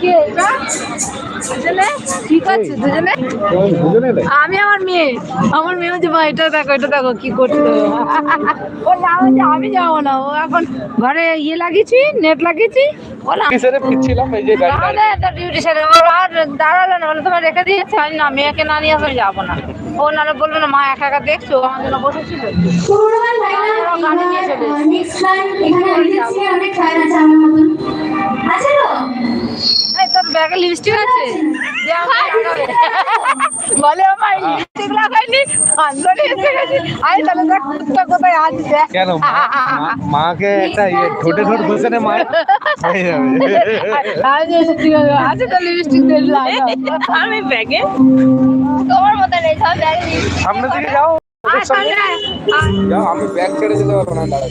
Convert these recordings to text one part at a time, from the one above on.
কে এটা? দুজনে? কি করছে দুজনে? আমি আমার মেয়ে আমার মেয়ে হচ্ছে মা এটা দেখো এটা দেখো কি করছে ও না হচ্ছে আমি যাব না ও এখন ঘরে ইয়ে লাগিয়েছি নেট লাগিয়েছি না দাঁড়াল না বলে তোমার রেখে দিয়েছে আমি না মেয়েকে না নিয়ে আসলে যাব না ও নাহলে বলবে না মা একা একা দেখছ আমার জন্য বসেছিল গাড়ি নিয়ে চলে এসেছে। নেক্সট লাইন এখানে ব্যাগে লিপস্টিক আছে। লাগাবে। বলে আমার লিপস্টিক লাগাইনি আন্দোলনে এসে গেছি। আই তাহলে দেখ কুত্তা কোথায় আছে দেখ কেন মা- মা- মাকে একটা ইয়ে ঠোঁটে ঠোঁট বসে নে মায়ের হয়ে যাবে। ঠিক আছে তো লিপস্টিক আমি ব্যাগে? তোমার মতো নেই সব ব্যাগে সামনে দিকে যাও। আমি ব্যাগ ছেড়ে যেতে পারব না দাঁড়াও।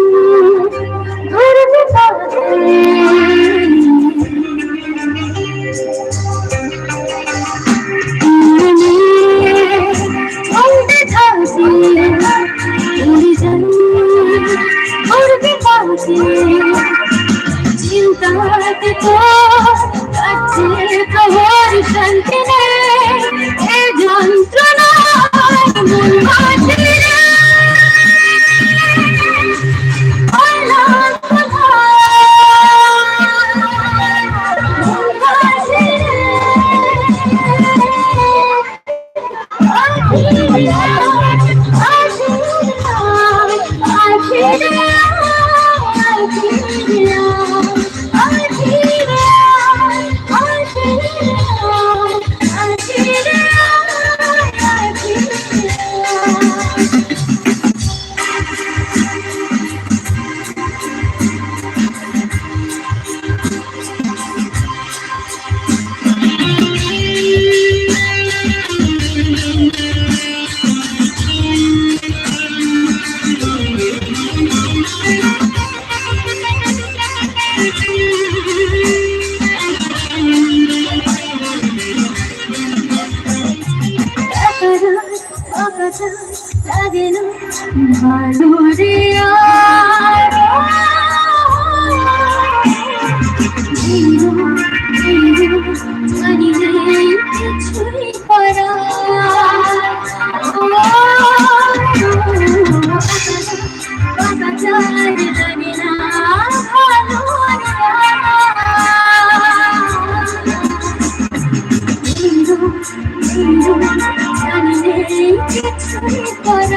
চিন্তাতে তো কাছে প্রহর শান্তি নেই এ যন্ত্রণা মন বাজে রে। কাছা লাগিল। ভালো রে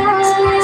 Christmas.